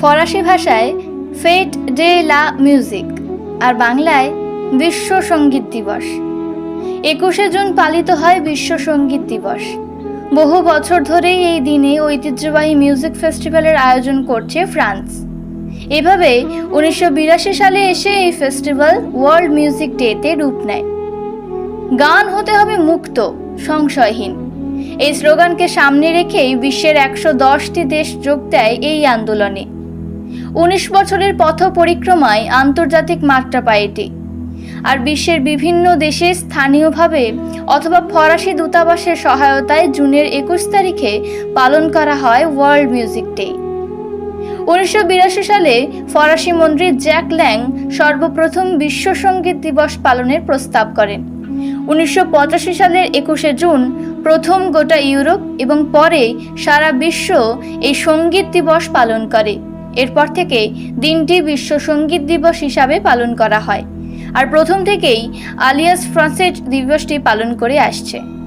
ফরাসি ভাষায় ফেট ডে লা মিউজিক আর বাংলায় বিশ্ব সংগীত দিবস। একুশে জুন পালিত হয় বিশ্ব সংগীত দিবস। বহু বছর ধরেই এই দিনে ঐতিহ্যবাহী মিউজিক ফেস্টিভ্যালের আয়োজন করছে ফ্রান্স। এভাবে উনিশশো বিরাশি সালে এসে এই ফেস্টিভ্যাল ওয়ার্ল্ড মিউজিক ডেতে রূপ নেয়। গান হতে হবে মুক্ত, সংশয়হীন। এই স্লোগানকে সামনে রেখেই বিশ্বের একশো দশটি দেশ যোগ দেয় এই আন্দোলনে। উনিশ বছরের পথ পরিক্রমায় আন্তর্জাতিক মাত্রা পায় এটি। আর বিশ্বের বিভিন্ন দেশে স্থানীয়ভাবে অথবা ফরাসি দূতাবাসের সহায়তায় জুনের একুশ তারিখে পালন করা হয় ওয়ার্ল্ড মিউজিক ডে। উনিশশো বিরাশি সালে ফরাসি মন্ত্রী জ্যাক ল্যাং সর্বপ্রথম বিশ্ব সংগীত দিবস পালনের প্রস্তাব করেন। উনিশশো পঁচাশি সালের একুশে জুন প্রথম গোটা ইউরোপ এবং পরে সারা বিশ্ব এই সংগীত দিবস পালন করে। এরপর থেকে দিনটি বিশ্ব সংগীত দিবস হিসাবে পালন করা হয়। আর প্রথম থেকেই আলিয়াস ফ্রান্সেজ দিবসটি পালন করে আসছে।